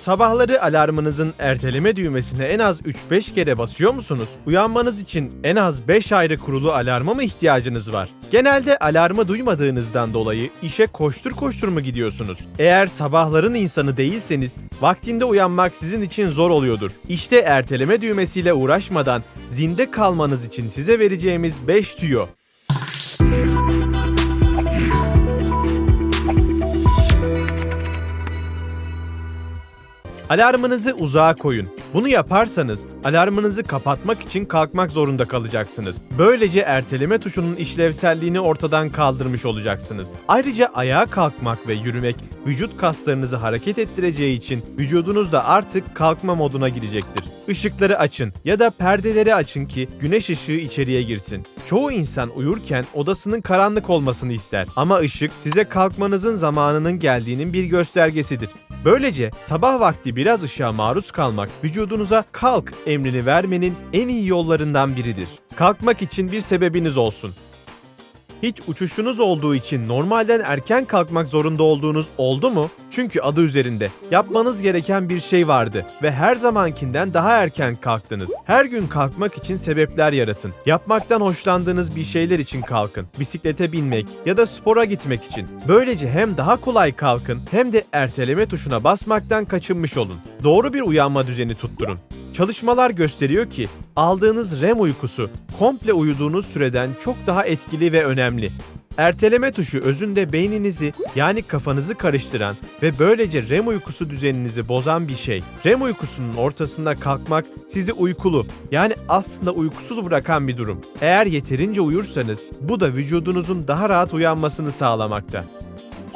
Sabahları alarmınızın erteleme düğmesine en az 3-5 kere basıyor musunuz? Uyanmanız için en az 5 ayrı kurulu alarma mı ihtiyacınız var? Genelde alarmı duymadığınızdan dolayı işe koştur koştur mu gidiyorsunuz? Eğer sabahların insanı değilseniz vaktinde uyanmak sizin için zor oluyordur. İşte erteleme düğmesiyle uğraşmadan zinde kalmanız için size vereceğimiz 5 tüyo. Alarmınızı uzağa koyun. Bunu yaparsanız alarmınızı kapatmak için kalkmak zorunda kalacaksınız. Böylece erteleme tuşunun işlevselliğini ortadan kaldırmış olacaksınız. Ayrıca ayağa kalkmak ve yürümek vücut kaslarınızı hareket ettireceği için vücudunuz da artık kalkma moduna girecektir. Işıkları açın ya da perdeleri açın ki güneş ışığı içeriye girsin. Çoğu insan uyurken odasının karanlık olmasını ister ama ışık size kalkmanızın zamanının geldiğinin bir göstergesidir. Böylece sabah vakti biraz ışığa maruz kalmak vücudunuza kalk emrini vermenin en iyi yollarından biridir. Kalkmak için bir sebebiniz olsun. Hiç uçuşunuz olduğu için normalden erken kalkmak zorunda olduğunuz oldu mu? Çünkü adı üzerinde. Yapmanız gereken bir şey vardı ve her zamankinden daha erken kalktınız. Her gün kalkmak için sebepler yaratın. Yapmaktan hoşlandığınız bir şeyler için kalkın. Bisiklete binmek ya da spora gitmek için. Böylece hem daha kolay kalkın hem de erteleme tuşuna basmaktan kaçınmış olun. Doğru bir uyanma düzeni tutturun. Çalışmalar gösteriyor ki aldığınız REM uykusu komple uyuduğunuz süreden çok daha etkili ve önemli. Erteleme tuşu özünde beyninizi yani kafanızı karıştıran ve böylece REM uykusu düzeninizi bozan bir şey. REM uykusunun ortasında kalkmak sizi uykulu yani aslında uykusuz bırakan bir durum. Eğer yeterince uyursanız bu da vücudunuzun daha rahat uyanmasını sağlamakta.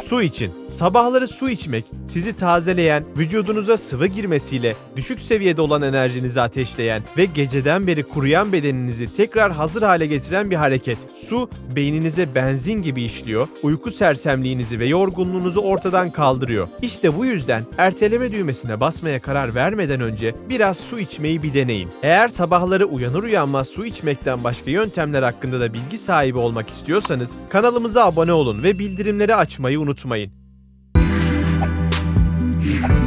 Su için. Sabahları su içmek sizi tazeleyen, vücudunuza sıvı girmesiyle düşük seviyede olan enerjinizi ateşleyen ve geceden beri kuruyan bedeninizi tekrar hazır hale getiren bir hareket. Su beyninize benzin gibi işliyor, uyku sersemliğinizi ve yorgunluğunuzu ortadan kaldırıyor. İşte bu yüzden erteleme düğmesine basmaya karar vermeden önce biraz su içmeyi bir deneyin. Eğer sabahları uyanır uyanmaz su içmekten başka yöntemler hakkında da bilgi sahibi olmak istiyorsanız kanalımıza abone olun ve bildirimleri açmayı unutmayın. Thank you.